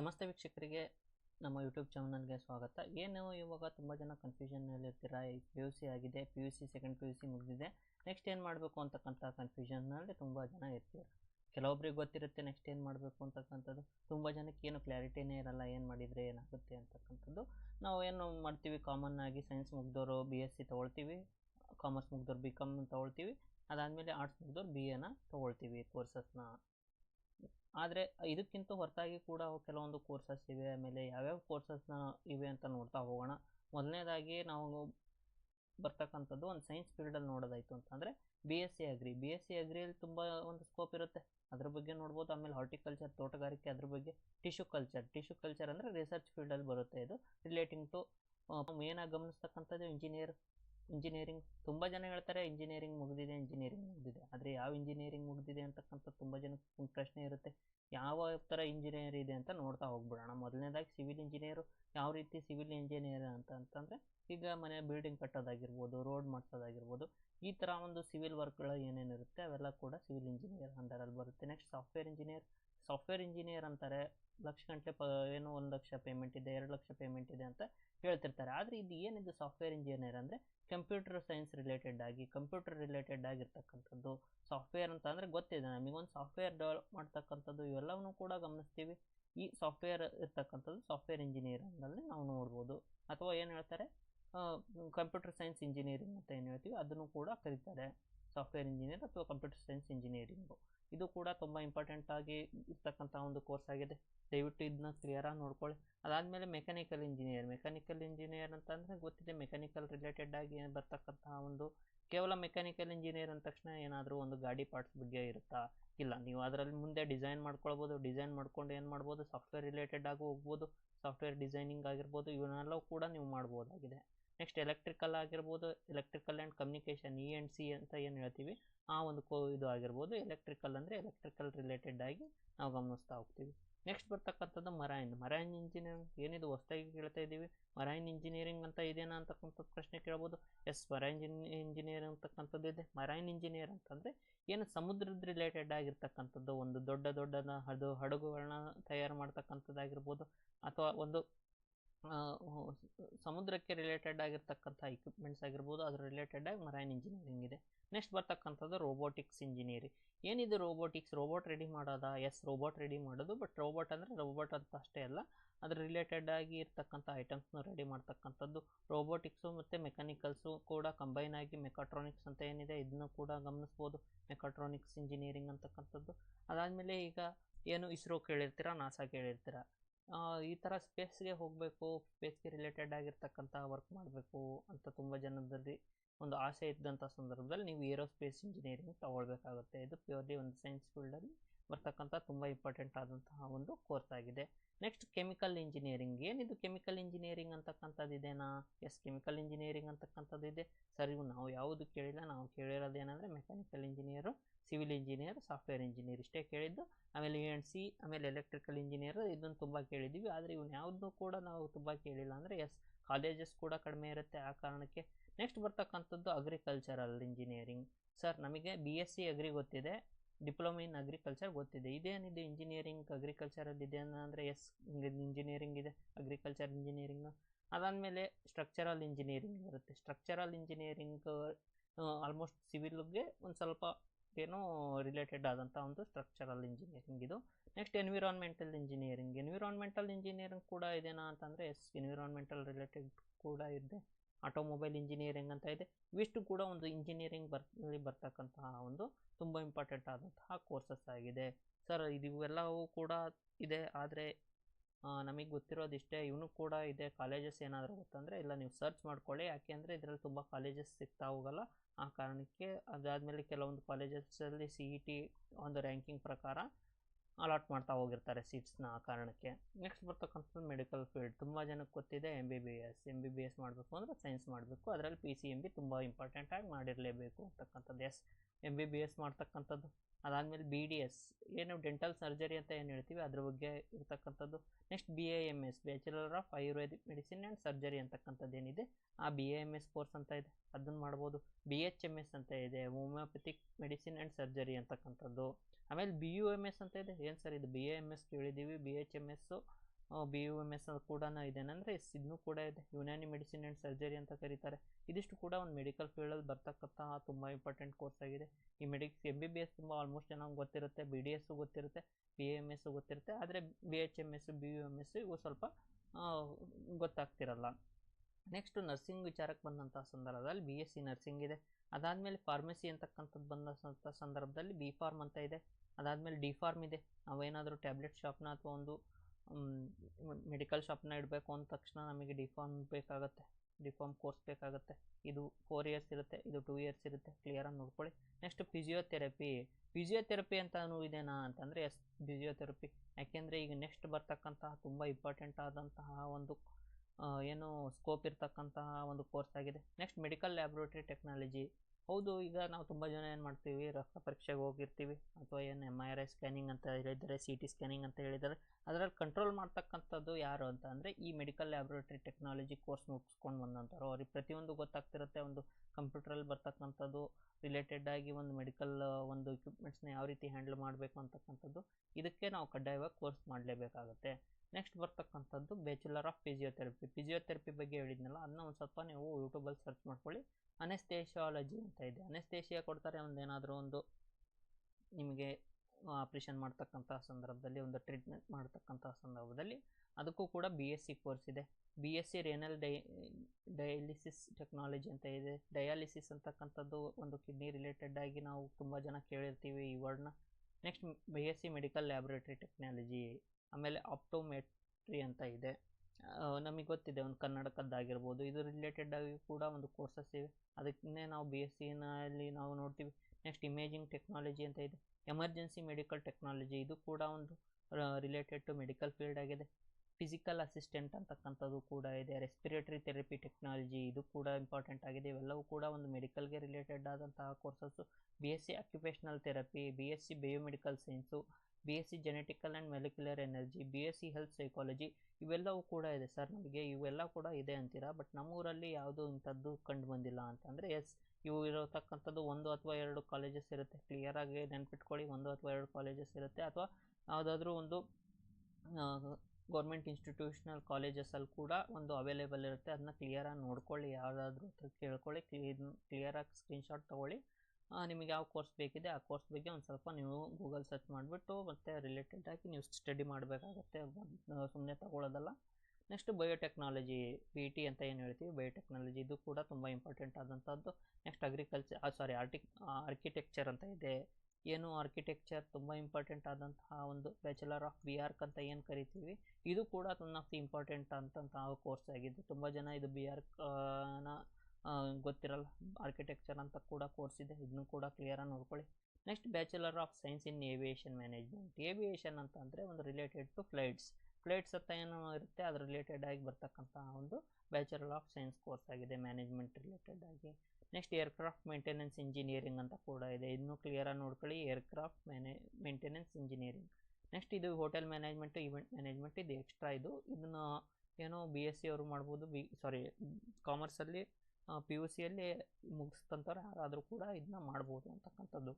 ಸಮಸ್ತ ವೀಕ್ಷಕರಿಗೆ ನಮ್ಮ ಯೂಟ್ಯೂಬ್ ಚಾನಲ್ಗೆ ಸ್ವಾಗತ. ಏನು ಇವಾಗ ತುಂಬ ಜನ ಕನ್ಫ್ಯೂಷನ್ನಲ್ಲಿ ಇರ್ತೀರ ಪಿ ಯು ಸಿ ಆಗಿದೆ P U C second P U C ಮುಗಿದಿದೆ. ನೆಕ್ಸ್ಟ್ ಏನು ಮಾಡಬೇಕು ಅಂತಕ್ಕಂಥ ಕನ್ಫ್ಯೂಷನ್ನಲ್ಲಿ ತುಂಬ ಜನ ಇರ್ತೀರ. ಕೆಲವೊಬ್ರಿಗೆ ಗೊತ್ತಿರುತ್ತೆ ನೆಕ್ಸ್ಟ್ ಏನು ಮಾಡಬೇಕು ಅಂತಕ್ಕಂಥದ್ದು. ತುಂಬ ಜನಕ್ಕೆ ಏನು ಕ್ಲಾರಿಟಿನೇ ಇರಲ್ಲ, ಏನು ಮಾಡಿದರೆ ಏನಾಗುತ್ತೆ ಅಂತಕ್ಕಂಥದ್ದು. ನಾವು ಏನು ಮಾಡ್ತೀವಿ? ಕಾಮನ್ ಆಗಿ ಸೈನ್ಸ್ ಮುಗಿದವರು ಬಿ ಎಸ್ ಸಿ ತೊಗೊಳ್ತೀವಿ. ಕಾಮರ್ಸ್ ಮುಗ್ದವ್ರು ಬಿ ಕಾಮ್ ತೊಗೊಳ್ತೀವಿ. ಅದಾದಮೇಲೆ ಆರ್ಟ್ಸ್ ಮುಗ್ದವ್ರು ಬಿ ಎನ ತೊಗೊಳ್ತೀವಿ ಕೋರ್ಸಸ್ನ ಆದರೆ ಇದಕ್ಕಿಂತ ಹೊರತಾಗಿ ಕೂಡ ಕೆಲವೊಂದು ಕೋರ್ಸಸ್ ಇವೆ, ಆಮೇಲೆ ಯಾವ್ಯಾವ ಕೋರ್ಸಸ್ನ ಇವೆ ಅಂತ ನೋಡ್ತಾ ಹೋಗೋಣ. ಮೊದಲನೇದಾಗಿ ನಾವು ಬರ್ತಕ್ಕಂಥದ್ದು ಒಂದು ಸೈನ್ಸ್ ಫೀಲ್ಡಲ್ಲಿ ನೋಡೋದಾಯಿತು ಅಂತಂದರೆ B S C agri B S C ಅಗ್ರಿಯಲ್ಲಿ ತುಂಬ ಒಂದು ಸ್ಕೋಪ್ ಇರುತ್ತೆ. ಅದ್ರ ಬಗ್ಗೆ ನೋಡ್ಬೋದು, ಆಮೇಲೆ ಹಾರ್ಟಿಕಲ್ಚರ್ ತೋಟಗಾರಿಕೆ ಅದ್ರ ಬಗ್ಗೆ ಟಿಶ್ಯೂ ಕಲ್ಚರ್ ಟಿಶ್ಯೂ ಕಲ್ಚರ್ ಅಂದರೆ ರಿಸರ್ಚ್ ಫೀಲ್ಡಲ್ಲಿ ಬರುತ್ತೆ ಇದು. ರಿಲೇಟಿಂಗ್ ಟು ಮೇನಾಗಿ ಗಮನಿಸ್ತಕ್ಕಂಥದ್ದು ಇಂಜಿನಿಯರ್ ಇಂಜಿನಿಯರಿಂಗ್ ತುಂಬ ಜನ ಹೇಳ್ತಾರೆ ಇಂಜಿನಿಯರಿಂಗ್ ಮುಗಿದಿದೆ ಇಂಜಿನಿಯರಿಂಗ್ ಮುಗಿದಿದೆ. ಆದರೆ ಯಾವ ಇಂಜಿನಿಯರಿಂಗ್ ಮುಗಿದಿದೆ ಅಂತಕ್ಕಂಥ ತುಂಬ ಜನಕ್ಕೆ ಪ್ರಶ್ನೆ ಇರುತ್ತೆ. ಯಾವ ಥರ ಇಂಜಿನಿಯರ್ ಇದೆ ಅಂತ ನೋಡ್ತಾ ಹೋಗ್ಬಿಡೋಣ. ಮೊದಲನೇದಾಗಿ ಸಿವಿಲ್ ಇಂಜಿನಿಯರು ಯಾವ ರೀತಿ ಸಿವಿಲ್ ಇಂಜಿನಿಯರ್ ಅಂತ, ಅಂತಂದರೆ ಈಗ ಮನೆ ಬಿಲ್ಡಿಂಗ್ ಕಟ್ಟೋದಾಗಿರ್ಬೋದು ರೋಡ್ ಮಾಡಿಸೋದಾಗಿರ್ಬೋದು, ಈ ಥರ ಒಂದು ಸಿವಿಲ್ ವರ್ಕ್ಗಳು ಏನೇನಿರುತ್ತೆ ಅವೆಲ್ಲ ಕೂಡ ಸಿವಿಲ್ ಇಂಜಿನಿಯರ್ ಅಂಡರಲ್ಲಿ ಬರುತ್ತೆ. Next software engineer software engineer ಅಂತಾರೆ, ಲಕ್ಷ ಗಂಟೆ ಪ, ಏನೋ ಒಂದು ಲಕ್ಷ ಪೇಮೆಂಟ್ ಇದೆ, ಎರಡು ಲಕ್ಷ ಪೇಮೆಂಟ್ ಇದೆ ಅಂತ ಹೇಳ್ತಿರ್ತಾರೆ. ಆದರೆ ಇದು ಏನಿದು ಸಾಫ್ಟ್ವೇರ್ ಇಂಜಿನಿಯರ್ ಅಂದರೆ ಕಂಪ್ಯೂಟರ್ ಸೈನ್ಸ್ ರಿಲೇಟೆಡ್ ಆಗಿ ಕಂಪ್ಯೂಟರ್ ರಿಲೇಟೆಡ್ ಆಗಿರ್ತಕ್ಕಂಥದ್ದು ಸಾಫ್ಟ್ವೇರ್ ಅಂತ ಅಂದರೆ ಗೊತ್ತಿದೆ ನಮಗೊಂದು ಸಾಫ್ಟ್ವೇರ್ ಡೆವಲಪ್ ಮಾಡ್ತಕ್ಕಂಥದ್ದು ಇವೆಲ್ಲವನ್ನೂ ಕೂಡ ಗಮನಿಸ್ತೀವಿ. ಈ ಸಾಫ್ಟ್ವೇರ್ ಇರ್ತಕ್ಕಂಥದ್ದು ಸಾಫ್ಟ್ವೇರ್ ಇಂಜಿನಿಯರಿಂಗಲ್ಲಿ ನಾವು ನೋಡ್ಬೋದು. ಅಥವಾ ಏನು ಹೇಳ್ತಾರೆ ಕಂಪ್ಯೂಟರ್ ಸೈನ್ಸ್ ಇಂಜಿನಿಯರಿಂಗ್ ಅಂತ ಏನು ಹೇಳ್ತೀವಿ, ಅದನ್ನು ಕೂಡ ಕರೀತಾರೆ. ಸಾಫ್ಟ್ವೇರ್ ಇಂಜಿನಿಯರ್ ಅಥವಾ ಕಂಪ್ಯೂಟರ್ ಸೈನ್ಸ್ ಇಂಜಿನಿಯರಿಂಗು ಇದು ಕೂಡ ತುಂಬ ಇಂಪಾರ್ಟೆಂಟ್ ಆಗಿ ಇರ್ತಕ್ಕಂಥ ಒಂದು ಕೋರ್ಸ್ ಆಗಿದೆ. ದಯವಿಟ್ಟು ಇದನ್ನ ಕ್ಲಿಯರಾಗಿ ನೋಡ್ಕೊಳ್ಳಿ. ಅದಾದಮೇಲೆ ಮೆಕ್ಯಾನಿಕಲ್ ಇಂಜಿನಿಯರ್ ಮೆಕ್ಯಾನಿಕಲ್ ಇಂಜಿನಿಯರ್ ಅಂತಂದರೆ ಗೊತ್ತಿದೆ ಮೆಕ್ಯಾನಿಕಲ್ ರಿಲೇಟೆಡ್ ಆಗಿ ಬರ್ತಕ್ಕಂಥ ಒಂದು ಕೇವಲ ಮೆಕ್ಯಾನಿಕಲ್ ಇಂಜಿನಿಯರ್ ಅಂದ ತಕ್ಷಣ ಏನಾದರೂ ಒಂದು ಗಾಡಿ ಪಾರ್ಟ್ಸ್ ಬಗ್ಗೆ ಇರುತ್ತಾ? ಇಲ್ಲ, ನೀವು ಅದರಲ್ಲಿ ಮುಂದೆ ಡಿಸೈನ್ ಮಾಡ್ಕೊಳ್ಬೋದು. ಡಿಸೈನ್ ಮಾಡ್ಕೊಂಡು ಏನು ಮಾಡ್ಬೋದು? ಸಾಫ್ಟ್ವೇರ್ ರಿಲೇಟೆಡ್ ಆಗಿ ಹೋಗ್ಬೋದು. ಸಾಫ್ಟ್ವೇರ್ ಡಿಸೈನಿಂಗ್ ಆಗಿರ್ಬೋದು. ಇವನ್ನೆಲ್ಲವೂ ಕೂಡ ನೀವು ಮಾಡ್ಬೋದಾಗಿದೆ. ನೆಕ್ಸ್ಟ್ ಎಲೆಕ್ಟ್ರಿಕಲ್ ಆಗಿರ್ಬೋದು. Electrical and communication E and C ಅಂತ ಏನು ಹೇಳ್ತೀವಿ? ಆ ಒಂದು ಕೋ ಇದು ಆಗಿರ್ಬೋದು ಎಲೆಕ್ಟ್ರಿಕಲ್ ಅಂದರೆ ಎಲೆಕ್ಟ್ರಿಕಲ್ ರಿಲೇಟೆಡ್ ಆಗಿ ನಾವು ಗಮನಿಸ್ತಾ ಹೋಗ್ತೀವಿ. ನೆಕ್ಸ್ಟ್ ಬರ್ತಕ್ಕಂಥದ್ದು ಮರೈನ್ ಮರೈನ್ ಇಂಜಿನಿಯರಿಂಗ್ ಏನಿದು ಹೊಸದಾಗಿ ಕೇಳ್ತಾ ಇದ್ದೀವಿ. ಮರೈನ್ ಇಂಜಿನಿಯರಿಂಗ್ ಅಂತ ಇದೇನಾ ಅಂತಕ್ಕಂಥ ಪ್ರಶ್ನೆ ಕೇಳ್ಬೋದು. ಎಸ್ ಮರೈನ್ ಇಂಜಿನಿಯರ್ ಅಂತಕ್ಕಂಥದ್ದು ಇದೆ. ಮರೈನ್ ಇಂಜಿನಿಯರ್ ಅಂತಂದರೆ ಏನು ಸಮುದ್ರದ ರಿಲೇಟೆಡ್ ಆಗಿರ್ತಕ್ಕಂಥದ್ದು. ಒಂದು ದೊಡ್ಡ ದೊಡ್ಡದ ಹಡಗು ಹಡಗುಗಳನ್ನ ತಯಾರು ಮಾಡ್ತಕ್ಕಂಥದ್ದಾಗಿರ್ಬೋದು. ಅಥವಾ ಒಂದು ಸಮುದ್ರಕ್ಕೆ ರಿಲೇಟೆಡ್ ಆಗಿರ್ತಕ್ಕಂಥ ಇಕ್ವಿಪ್ಮೆಂಟ್ಸ್ ಆಗಿರ್ಬೋದು. ಅದ್ರ ರಿಲೇಟೆಡ್ ಆಗಿ ಮರೈನ್ ಇಂಜಿನಿಯರಿಂಗ್ ಇದೆ. ನೆಕ್ಸ್ಟ್ ಬರ್ತಕ್ಕಂಥದ್ದು ರೋಬೋಟಿಕ್ಸ್ ಇಂಜಿನಿಯರಿಂಗ್ ಏನಿದು ರೋಬೋಟಿಕ್ಸ್ ರೋಬೋಟ್ ರೆಡಿ ಮಾಡೋದಾ? ಎಸ್ ರೋಬೋಟ್ ರೆಡಿ ಮಾಡೋದು ಬಟ್ ರೋಬೋಟ್ ಅಂದರೆ ರೋಬೋಟ್ ಅಂತ ಅಷ್ಟೇ ಅಲ್ಲ. ಅದ್ರ ರಿಲೇಟೆಡ್ ಆಗಿ ಇರ್ತಕ್ಕಂಥ ಐಟಮ್ಸ್ನ ರೆಡಿ ಮಾಡ್ತಕ್ಕಂಥದ್ದು. ರೋಬೋಟಿಕ್ಸು ಮತ್ತು ಮೆಕ್ಯಾನಿಕಲ್ಸು ಕೂಡ ಕಂಬೈನ್ ಆಗಿ ಮೆಕಾಟ್ರಾನಿಕ್ಸ್ ಅಂತ ಏನಿದೆ ಇದನ್ನು ಕೂಡ ಗಮನಿಸ್ಬೋದು. ಮೆಕಾಟ್ರಾನಿಕ್ಸ್ ಇಂಜಿನಿಯರಿಂಗ್ ಅಂತಕ್ಕಂಥದ್ದು. ಅದಾದಮೇಲೆ ಈಗ ಏನು ಇಸ್ರೋ ಕೇಳಿರ್ತೀರ ನಾಸಾ ಕೇಳಿರ್ತೀರ? ಈ ಥರ ಸ್ಪೇಸ್ಗೆ ಹೋಗಬೇಕು ಸ್ಪೇಸ್ಗೆ ರಿಲೇಟೆಡ್ ಆಗಿರ್ತಕ್ಕಂಥ ವರ್ಕ್ ಮಾಡಬೇಕು ಅಂತ ತುಂಬ ಜನದಲ್ಲಿ ಒಂದು ಆಸೆ ಇದ್ದಂಥ ಸಂದರ್ಭದಲ್ಲಿ ನೀವು ಏರೋಸ್ಪೇಸ್ ಇಂಜಿನಿಯರಿಂಗ್ ತೊಗೊಳ್ಬೇಕಾಗುತ್ತೆ. ಇದು ಪ್ಯೂರ್ಲಿ ಒಂದು ಸೈನ್ಸ್ ಫೀಲ್ಡಲ್ಲಿ ಬರ್ತಕ್ಕಂಥ ತುಂಬ ಇಂಪಾರ್ಟೆಂಟ್ ಆದಂತಹ ಒಂದು ಕೋರ್ಸ್ ಆಗಿದೆ. ನೆಕ್ಸ್ಟ್ ಕೆಮಿಕಲ್ ಇಂಜಿನಿಯರಿಂಗ್ ಏನಿದು ಕೆಮಿಕಲ್ ಇಂಜಿನಿಯರಿಂಗ್ ಅಂತಕ್ಕಂಥದ್ದು ಇದೆನಾ? ಎಸ್ ಕೆಮಿಕಲ್ ಇಂಜಿನಿಯರಿಂಗ್ ಅಂತಕ್ಕಂಥದ್ದು ಇದೆ. ಸರ್ ಇವು ನಾವು ಯಾವುದು ಕೇಳಿಲ್ಲ. ನಾವು ಕೇಳಿರೋದು ಏನಂದರೆ mechanical engineer civil engineer software engineer ಇಷ್ಟೇ ಕೇಳಿದ್ದು. ಆಮೇಲೆ ಎ ಆ್ಯಂಡ್ ಸಿ ಆಮೇಲೆ ಎಲೆಕ್ಟ್ರಿಕಲ್ ಇಂಜಿನಿಯರ್ ಇದನ್ನು ತುಂಬ ಕೇಳಿದ್ದೀವಿ. ಆದರೆ ಇವನ್ನ ಯಾವುದನ್ನು ಕೂಡ ನಾವು ತುಂಬ ಕೇಳಿಲ್ಲ. ಅಂದರೆ ಎಸ್ ಕಾಲೇಜಸ್ ಕೂಡ ಕಡಿಮೆ ಇರುತ್ತೆ ಆ ಕಾರಣಕ್ಕೆ. ನೆಕ್ಸ್ಟ್ ಬರ್ತಕ್ಕಂಥದ್ದು ಅಗ್ರಿಕಲ್ಚರಲ್ ಇಂಜಿನಿಯರಿಂಗ್ ಸರ್ ನಮಗೆ ಬಿ ಎಸ್ ಸಿ ಅಗ್ರಿ ಗೊತ್ತಿದೆ ಡಿಪ್ಲೊಮಾ ಇನ್ ಅಗ್ರಿಕಲ್ಚರ್ ಗೊತ್ತಿದೆ. ಇದೇನಿದೆ ಇಂಜಿನಿಯರಿಂಗ್ ಅಗ್ರಿಕಲ್ಚರಲ್ಲಿ ಇದೆ ಅಂದರೆ ಎಸ್ ಇಂಜಿನಿಯರಿಂಗ್ ಇದೆ ಅಗ್ರಿಕಲ್ಚರ್ ಇಂಜಿನಿಯರಿಂಗ್ ಅದಾದಮೇಲೆ ಸ್ಟ್ರಕ್ಚರಲ್ ಇಂಜಿನಿಯರಿಂಗ್ ಬರುತ್ತೆ. ಸ್ಟ್ರಕ್ಚರಲ್ ಇಂಜಿನಿಯರಿಂಗ್ ಆಲ್ಮೋಸ್ಟ್ ಸಿವಿಲ್ಗೆ ಒಂದು ಸ್ವಲ್ಪ ಏನೋ ರಿಲೇಟೆಡ್ ಆದಂಥ ಒಂದು ಸ್ಟ್ರಕ್ಚರಲ್ ಇಂಜಿನಿಯರಿಂಗ್ ಇದು. Next environmental engineering environmental engineering ಕೂಡ ಇದೇನಾ ಅಂತಂದರೆ ಎಸ್ ಎನ್ವಿರಾನ್ಮೆಂಟಲ್ ರಿಲೇಟೆಡ್ ಕೂಡ ಇದೆ. ಆಟೋಮೊಬೈಲ್ ಇಂಜಿನಿಯರಿಂಗ್ ಅಂತ ಇದೆ. ಇವಿಷ್ಟು ಕೂಡ ಒಂದು ಇಂಜಿನಿಯರಿಂಗ್ ಬರ್ ಬರ್ತಕ್ಕಂತಹ ಒಂದು ತುಂಬ ಇಂಪಾರ್ಟೆಂಟ್ ಆದಂತಹ ಕೋರ್ಸಸ್ ಆಗಿದೆ. ಸರ್, ಇದು ಇವೆಲ್ಲವೂ ಕೂಡ ಇದೆ. ಆದರೆ ನಮಗೆ ಗೊತ್ತಿರೋದಿಷ್ಟೇ ಇವನು ಕೂಡ ಇದೆ. ಕಾಲೇಜಸ್ ಏನಾದರೂ ಗೊತ್ತಂದರೆ, ಇಲ್ಲ ನೀವು ಸರ್ಚ್ ಮಾಡ್ಕೊಳ್ಳಿ. ಯಾಕೆ ಅಂದರೆ, ಇದರಲ್ಲಿ ತುಂಬ ಕಾಲೇಜಸ್ ಸಿಗ್ತಾ ಹೋಗಲ್ಲ. ಆ ಕಾರಣಕ್ಕೆ ಅದಾದಮೇಲೆ ಕೆಲವೊಂದು ಕಾಲೇಜಸಲ್ಲಿ ಸಿ ಇ ಟಿ ಒಂದು ರ್ಯಾಂಕಿಂಗ್ ಪ್ರಕಾರ ಅಲಾಟ್ ಮಾಡ್ತಾ ಹೋಗಿರ್ತಾರೆ ಸೀಟ್ಸ್ನ ಆ ಕಾರಣಕ್ಕೆ. ನೆಕ್ಸ್ಟ್ ಬರ್ತಕ್ಕಂಥದ್ದು ಮೆಡಿಕಲ್ ಫೀಲ್ಡ್. ತುಂಬ ಜನಕ್ಕೆ ಗೊತ್ತಿದೆ M B B S M B B S ಮಾಡಬೇಕು ಅಂದರೆ ಸೈನ್ಸ್ ಮಾಡಬೇಕು. ಅದರಲ್ಲಿ ಪಿ ಸಿ ಎಂ ಬಿ ತುಂಬ ಇಂಪಾರ್ಟೆಂಟಾಗಿ ಮಾಡಿರಲೇಬೇಕು ಅಂತಕ್ಕಂಥದ್ದು. Yes M B B S ಮಾಡ್ತಕ್ಕಂಥದ್ದು. ಅದಾದಮೇಲೆ ಬಿ ಡಿ ಎಸ್ ಏನು ಡೆಂಟಲ್ ಸರ್ಜರಿ ಅಂತ ಏನು ಹೇಳ್ತೀವಿ? ಅದ್ರ ಬಗ್ಗೆ ಇರ್ತಕ್ಕಂಥದ್ದು. Next B A M S bachelor of Ayurvedic medicine and surgery ಅಂತಕ್ಕಂಥದ್ದು ಏನಿದೆ? ಆ B A M S course ಅಂತ ಇದೆ. ಅದನ್ನು ಮಾಡ್ಬೋದು. ಬಿ ಎಚ್ ಎಂ ಎಸ್ ಅಂತ ಇದೆ. ಹೋಮಿಯೋಪತಿಕ್ ಮೆಡಿಸಿನ್ ಆ್ಯಂಡ್ ಸರ್ಜರಿ ಅಂತಕ್ಕಂಥದ್ದು. ಆಮೇಲೆ ಬಿ ಯು ಎಂ ಎಸ್ ಅಂತ ಇದೆ. ಏನು ಸರ್ ಇದು ಬಿ ಎ ಎಂ ಎಸ್ ಕೇಳಿದ್ದೀವಿ. B H M S B U M S ಕೂಡ ಇದೆ. ಅಂದರೆ ಇದನ್ನು ಕೂಡ ಇದೆ. ಯುನಾನಿ ಮೆಡಿಸಿನ್ ಆ್ಯಂಡ್ ಸರ್ಜರಿ ಅಂತ ಕರೀತಾರೆ. ಇದಿಷ್ಟು ಕೂಡ ಒಂದು ಮೆಡಿಕಲ್ ಫೀಲ್ಡಲ್ಲಿ ಬರ್ತಕ್ಕಂತಹ ತುಂಬ ಇಂಪಾರ್ಟೆಂಟ್ ಕೋರ್ಸ್ ಆಗಿದೆ. ಈ medics M B B S ತುಂಬ ಆಲ್ಮೋಸ್ಟ್ ಚೆನ್ನಾಗಿ ಗೊತ್ತಿರುತ್ತೆ. ಬಿ ಡಿ ಎಸ್ಸು ಗೊತ್ತಿರುತ್ತೆ. ಬಿ ಎಂ ಎಸ್ಸು ಗೊತ್ತಿರುತ್ತೆ. ಆದರೆ B H M S B U M S ಇವು ಸ್ವಲ್ಪ ಗೊತ್ತಾಗ್ತಿರಲ್ಲ. ನೆಕ್ಸ್ಟು ನರ್ಸಿಂಗ್ ವಿಚಾರಕ್ಕೆ ಬಂದಂಥ ಸಂದರ್ಭದಲ್ಲಿ ಬಿ ಎಸ್ ಸಿ ನರ್ಸಿಂಗ್ ಇದೆ. ಅದಾದಮೇಲೆ ಫಾರ್ಮಸಿ ಅಂತಕ್ಕಂಥದ್ದು ಬಂದಂಥ ಸಂದರ್ಭದಲ್ಲಿ ಬಿ ಫಾರ್ಮ್ ಅಂತ ಇದೆ. ಅದಾದಮೇಲೆ ಡಿ ಫಾರ್ಮ್ ಇದೆ. ನಾವೇನಾದರೂ ಟ್ಯಾಬ್ಲೆಟ್ ಶಾಪ್ನ ಅಥವಾ ಒಂದು ಮೆಡಿಕಲ್ ಶಾಪ್ನ ಇಡಬೇಕು ಅಂದ ತಕ್ಷಣ ನಮಗೆ ಡಿ ಫಾರ್ಮ್ ಬೇಕಾಗುತ್ತೆ. ಡಿ ಫಾರ್ಮ್ ಕೋರ್ಸ್ ಬೇಕಾಗುತ್ತೆ. ಇದು ಫೋರ್ ಇಯರ್ಸ್ ಇರುತ್ತೆ, ಇದು ಟೂ ಇಯರ್ಸ್ ಇರುತ್ತೆ. ಕ್ಲಿಯರಾಗಿ ನೋಡ್ಕೊಳ್ಳಿ. Next physiotherapy. ಫಿಸಿಯೋಥೆರಪಿ ಅಂತಲೂ ಇದೆನಾ ಅಂತಂದರೆ, ಎಸ್, ಫಿಸಿಯೋಥೆರಪಿ. ಯಾಕೆಂದರೆ ಈಗ ನೆಕ್ಸ್ಟ್ ಬರ್ತಕ್ಕಂತಹ ತುಂಬ ಇಂಪಾರ್ಟೆಂಟ್ ಆದಂತಹ ಒಂದು ಏನು ಸ್ಕೋಪ್ ಇರತಕ್ಕಂತಹ ಒಂದು ಕೋರ್ಸ್ ಆಗಿದೆ. Next medical laboratory technology. ಹೌದು, ಈಗ ನಾವು ತುಂಬ ಜನ ಏನು ಮಾಡ್ತೀವಿ, ರಕ್ತ ಪರೀಕ್ಷೆಗೆ ಹೋಗಿರ್ತೀವಿ. ಅಥವಾ ಏನು M I R I scanning ಅಂತ ಹೇಳಿದರೆ ಸಿ ಟಿ ಸ್ಕ್ಯಾನಿಂಗ್ ಅಂತ ಹೇಳಿದ್ದಾರೆ. ಅದರಲ್ಲಿ ಕಂಟ್ರೋಲ್ ಮಾಡ್ತಕ್ಕಂಥದ್ದು ಯಾರು ಅಂತ ಅಂದರೆ ಈ ಮೆಡಿಕಲ್ ಲ್ಯಾಬ್ರೋಟರಿ ಟೆಕ್ನಾಲಜಿ ಕೋರ್ಸ್ ಮುಗಿಸ್ಕೊಂಡು ಬಂದಂಥವ್ರು. ಅವ್ರಿಗೆ ಪ್ರತಿಯೊಂದು ಗೊತ್ತಾಗ್ತಿರುತ್ತೆ ಒಂದು ಕಂಪ್ಯೂಟ್ರಲ್ಲಿ ಬರ್ತಕ್ಕಂಥದ್ದು ರಿಲೇಟೆಡ್ ಆಗಿ ಒಂದು ಮೆಡಿಕಲ್ ಒಂದು ಇಕ್ವಿಪ್ಮೆಂಟ್ಸ್ನ ಯಾವ ರೀತಿ ಹ್ಯಾಂಡಲ್ ಮಾಡಬೇಕು ಅಂತಕ್ಕಂಥದ್ದು, ಇದಕ್ಕೆ ನಾವು ಕಡ್ಡಾಯವಾಗಿ ಕೋರ್ಸ್ ಮಾಡಲೇಬೇಕಾಗುತ್ತೆ. ನೆಕ್ಸ್ಟ್ ಬರ್ತಕ್ಕಂಥದ್ದು ಬ್ಯಾಚುಲರ್ ಆಫ್ ಫಿಸಿಯೋಥೆರಪಿ ಫಿಸಿಯೋಥೆರಪಿ ಬಗ್ಗೆ ಹೇಳಿದ್ನಲ್ಲ, ಅದನ್ನ ಒಂದು ಸ್ವಲ್ಪ ನೀವು ಯೂಟ್ಯೂಬಲ್ಲಿ ಸರ್ಚ್ ಮಾಡ್ಕೊಳ್ಳಿ. ಅನೆಸ್ತೇಷಿಯಾಲಜಿ ಅಂತ ಇದೆ. ಅನೆಸ್ತೇಷಿಯಾ ಕೊಡ್ತಾರೆ ಒಂದು ಏನಾದರೂ ಒಂದು ನಿಮಗೆ ಆಪ್ರೇಷನ್ ಮಾಡ್ತಕ್ಕಂಥ ಸಂದರ್ಭದಲ್ಲಿ, ಒಂದು ಟ್ರೀಟ್ಮೆಂಟ್ ಮಾಡ್ತಕ್ಕಂಥ ಸಂದರ್ಭದಲ್ಲಿ, ಅದಕ್ಕೂ ಕೂಡ ಬಿ ಎಸ್ ಸಿ ಕೋರ್ಸ್ ಇದೆ. B S C renal dia dialysis technology ಅಂತ ಇದೆ. ಡಯಾಲಿಸಿಸ್ ಅಂತಕ್ಕಂಥದ್ದು ಒಂದು ಕಿಡ್ನಿ ರಿಲೇಟೆಡ್ ಆಗಿ ನಾವು ತುಂಬ ಜನ ಕೇಳಿರ್ತೀವಿ ಈ ವರ್ಡ್ನ next B S C medical laboratory technology ಆಮೇಲೆ ಆಪ್ಟೋಮೆಟ್ರಿ ಅಂತ ಇದೆ. ನಮಗೆ ಗೊತ್ತಿದೆ, ಒಂದು ಕನ್ನಡಕದ್ದಾಗಿರ್ಬೋದು. ಇದು ರಿಲೇಟೆಡ್ ಆಗಿ ಕೂಡ ಒಂದು ಕೋರ್ಸಸ್ ಇವೆ. ಅದಕ್ಕೇ ನಾವು ಬಿ ಎಸ್ ಸಿನಲ್ಲಿ ನಾವು ನೋಡ್ತೀವಿ. ನೆಕ್ಸ್ಟ್ ಇಮೇಜಿಂಗ್ ಟೆಕ್ನಾಲಜಿ ಅಂತ ಇದೆ. ಎಮರ್ಜೆನ್ಸಿ ಮೆಡಿಕಲ್ ಟೆಕ್ನಾಲಜಿ, ಇದು ಕೂಡ ಒಂದು ರಿಲೇಟೆಡ್ ಟು ಮೆಡಿಕಲ್ ಫೀಲ್ಡ್ ಆಗಿದೆ. ಫಿಸಿಕಲ್ ಅಸಿಸ್ಟೆಂಟ್ ಅಂತಕ್ಕಂಥದ್ದು ಕೂಡ ಇದೆ ರೆಸ್ಪಿರೇಟರಿ ಥೆರಪಿ ಟೆಕ್ನಾಲಜಿ ಇದು ಕೂಡ ಇಂಪಾರ್ಟೆಂಟ್ ಆಗಿದೆ. ಇವೆಲ್ಲವೂ ಕೂಡ ಒಂದು ಮೆಡಿಕಲ್ಗೆ ರಿಲೇಟೆಡ್ ಆದಂತಹ courses B S C occupational therapy B S C biomedical science B S C genetical and molecular energy B S C health psychology ಇವೆಲ್ಲವೂ ಕೂಡ ಇದೆ ಸರ್ ನಮಗೆ. ಇವೆಲ್ಲ ಕೂಡ ಇದೆ ಅಂತೀರಾ? ಬಟ್ ನಮ್ಮೂರಲ್ಲಿ ಯಾವುದೂ ಇಂಥದ್ದು ಕಂಡು ಬಂದಿಲ್ಲ ಅಂತಂದರೆ ಎಸ್ ಇವು ಇರತಕ್ಕಂಥದ್ದು ಒಂದು ಅಥವಾ ಎರಡು ಕಾಲೇಜಸ್ ಇರುತ್ತೆ. ಕ್ಲಿಯರಾಗಿ ನೆನ್ಪಿಟ್ಕೊಳ್ಳಿ, ಒಂದು ಅಥವಾ ಎರಡು ಕಾಲೇಜಸ್ ಇರುತ್ತೆ. ಅಥವಾ ಯಾವುದಾದ್ರೂ ಒಂದು ಗೌರ್ಮೆಂಟ್ ಇನ್ಸ್ಟಿಟ್ಯೂಷನಲ್ ಕಾಲೇಜಸಲ್ಲಿ ಕೂಡ ಒಂದು ಅವೈಲೇಬಲ್ ಇರುತ್ತೆ. ಅದನ್ನ ಕ್ಲಿಯರಾಗಿ ನೋಡ್ಕೊಳ್ಳಿ, ಯಾವುದಾದ್ರೂ ಕೇಳ್ಕೊಳ್ಳಿ ಕ್ಲೀನ್ ಕ್ಲಿಯರಾಗಿ ಸ್ಕ್ರೀನ್ಶಾಟ್ ತೊಗೊಳ್ಳಿ. ನಿಮಗೆ ಯಾವ ಕೋರ್ಸ್ ಬೇಕಿದೆ ಆ ಕೋರ್ಸ್ ಬಗ್ಗೆ ಒಂದು ಸ್ವಲ್ಪ ನೀವು ಗೂಗಲ್ ಸರ್ಚ್ ಮಾಡಿಬಿಟ್ಟು ಮತ್ತು ರಿಲೇಟೆಡ್ ಆಗಿ ನೀವು ಸ್ಟಡಿ ಮಾಡಬೇಕಾಗತ್ತೆ. ಸುಮ್ಮನೆ ತಗೊಳ್ಳೋದಲ್ಲ ನೆಕ್ಸ್ಟ್ ಬಯೋಟೆಕ್ನಾಲಜಿ ಬಿ ಟಿ ಅಂತ ಏನು ಹೇಳ್ತೀವಿ? ಬಯೋಟೆಕ್ನಾಲಜಿ ಇದು ಕೂಡ ತುಂಬ important ಆದಂಥದ್ದು. Next agriculture sorry arctic architecture ಅಂತ ಇದೆ. ಏನು ಆರ್ಕಿಟೆಕ್ಚರ್ ತುಂಬ ಇಂಪಾರ್ಟೆಂಟ್ ಆದಂತಹ ಒಂದು ಬ್ಯಾಚುಲರ್ ಆಫ್ ಬಿ ಆರ್ಕ್ ಅಂತ ಏನು ಕರಿತೀವಿ? ಇದು ಕೂಡ ಒನ್ ಆಫ್ ದಿ ಇಂಪಾರ್ಟೆಂಟ್ ಅಂತಂತಹ ಕೋರ್ಸ್ ಆಗಿದೆ ತುಂಬ ಜನ ಇದು ಬಿ ಆರ್ಕ್ನ ಗೊತ್ತಿರಲ್ಲ. ಆರ್ಕಿಟೆಕ್ಚರ್ ಅಂತ ಕೂಡ ಕೋರ್ಸ್ ಇದೆ. ಇದನ್ನು ಕೂಡ ಕ್ಲಿಯರಾಗಿ ನೋಡ್ಕೊಳ್ಳಿ. Next bachelor of science in aviation management aviation ಅಂತ ಅಂದರೆ ಒಂದು ರಿಲೇಟೆಡ್ ಟು ಫ್ಲೈಟ್ಸ್ ಫ್ಲೈಟ್ಸ್ ಅಂತ ಏನು ಇರುತ್ತೆ, ಅದ್ರ ರಿಲೇಟೆಡ್ ಆಗಿ ಬರ್ತಕ್ಕಂಥ ಒಂದು ಬ್ಯಾಚುಲರ್ ಆಫ್ ಸೈನ್ಸ್ ಕೋರ್ಸ್ ಆಗಿದೆ ಮ್ಯಾನೇಜ್ಮೆಂಟ್ ರಿಲೇಟೆಡ್ ಆಗಿ. ನೆಕ್ಸ್ಟ್ ಏರ್ಕ್ರಾಫ್ಟ್ ಮೇಂಟೆನೆನ್ಸ್ ಇಂಜಿನಿಯರಿಂಗ್ ಅಂತ ಕೂಡ ಇದೆ. ಇದನ್ನು ಕ್ಲಿಯರಾಗಿ ನೋಡ್ಕೊಳ್ಳಿ. Aircraft mana maintenance engineering next ಇದು ಹೋಟೆಲ್ ಮ್ಯಾನೇಜ್ಮೆಂಟ್ ಇವೆಂಟ್ ಮ್ಯಾನೇಜ್ಮೆಂಟ್ ಇದು ಎಕ್ಸ್ಟ್ರಾ ಇದು. ಇದನ್ನು ಏನೋ ಬಿ ಎಸ್ ಸಿ ಅವರು ಮಾಡ್ಬೋದು. ಬಿ ಸಾರಿ ಕಾಮರ್ಸಲ್ಲಿ ಪಿ ಯು ಸಿಯಲ್ಲಿ ಮುಗಿಸ್ತಂಥವ್ರು ಯಾರಾದರೂ ಕೂಡ ಇದನ್ನ ಮಾಡ್ಬೋದು ಅಂತಕ್ಕಂಥದ್ದು.